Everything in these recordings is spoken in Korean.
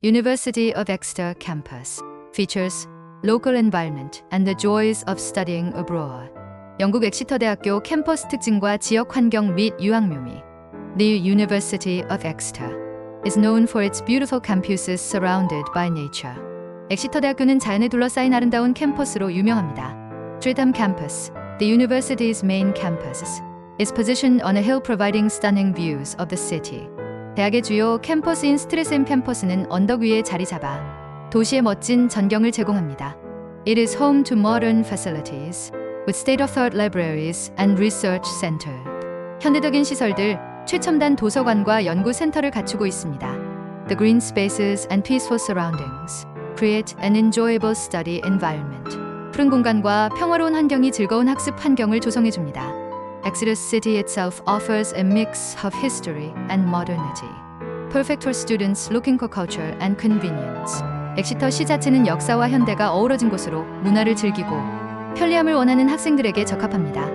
University of Exeter campus features local environment and the joys of studying abroad. 영국 엑시터 대학교 캠퍼스 특징과 지역 환경 및 유학 묘미. The University of Exeter is known for its beautiful campuses surrounded by nature. 엑시터 대학교는 자연에 둘러싸인 아름다운 캠퍼스로 유명합니다. Streatham campus, the university's main campus, is positioned on a hill providing stunning views of the city. 대학의 주요 캠퍼스인 스트레셈 캠퍼스는 언덕 위에 자리 잡아 도시의 멋진 전경을 제공합니다. It is home to modern facilities with state-of-the-art libraries and research center. 현대적인 시설들, 최첨단 도서관과 연구 센터를 갖추고 있습니다. The green spaces and peaceful surroundings create an enjoyable study environment. 푸른 공간과 평화로운 환경이 즐거운 학습 환경을 조성해 줍니다. Exeter City itself offers a mix of history and modernity. Perfect for students looking for culture and convenience. 엑시터 시 자체는 역사와 현대가 어우러진 곳으로 문화를 즐기고 편리함을 원하는 학생들에게 적합합니다.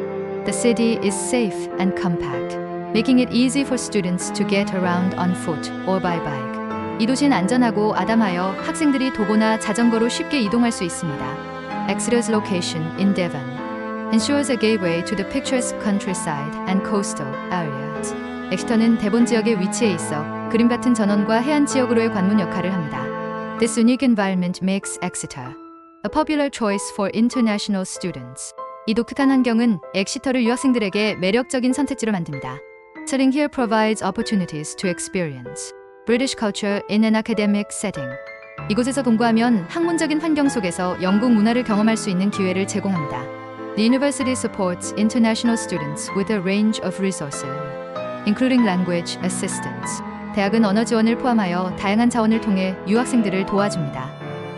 The city is safe and compact, making it easy for students to get around on foot or by bike. 이 도시는 안전하고 아담하여 학생들이 도보나 자전거로 쉽게 이동할 수 있습니다. Exeter's location in Devon ensures a gateway to the picturesque countryside and coastal areas. 엑시터는 대본 지역에 위치해 있어 그림 같은 전원과 해안 지역으로의 관문 역할을 합니다. This unique environment makes Exeter a popular choice for international students. 이 독특한 환경은 엑시터를 유학생들에게 매력적인 선택지로 만듭니다. Studying here provides opportunities to experience British culture in an academic setting. 이곳에서 공부하면 학문적인 환경 속에서 영국 문화를 경험할 수 있는 기회를 제공합니다. The university supports international students with a range of resources, including language assistance. 대학은 언어 지원을 포함하여 다양한 자원을 통해 유학생들을 도와줍니다.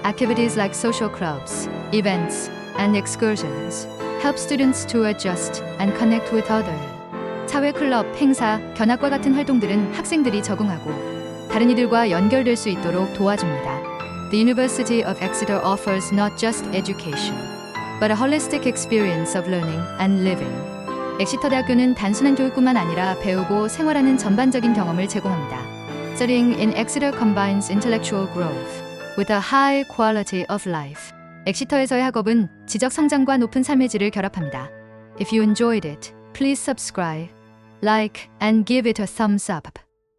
Activities like social clubs, events, and excursions help students to adjust and connect with others. 사회 클럽, 행사, 견학과 같은 활동들은 학생들이 적응하고 다른 이들과 연결될 수 있도록 도와줍니다. The University of Exeter offers not just education, but a holistic experience of learning and living. 엑시터 대학교는 단순한 교육뿐만 아니라 배우고 생활하는 전반적인 경험을 제공합니다. Studying in Exeter combines intellectual growth with a high quality of life. 엑시터에서의 학업은 지적 성장과 높은 삶의 질을 결합합니다. If you enjoyed it, please subscribe, like, and give it a thumbs up.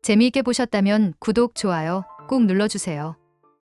재미있게 보셨다면 구독, 좋아요 꼭 눌러주세요.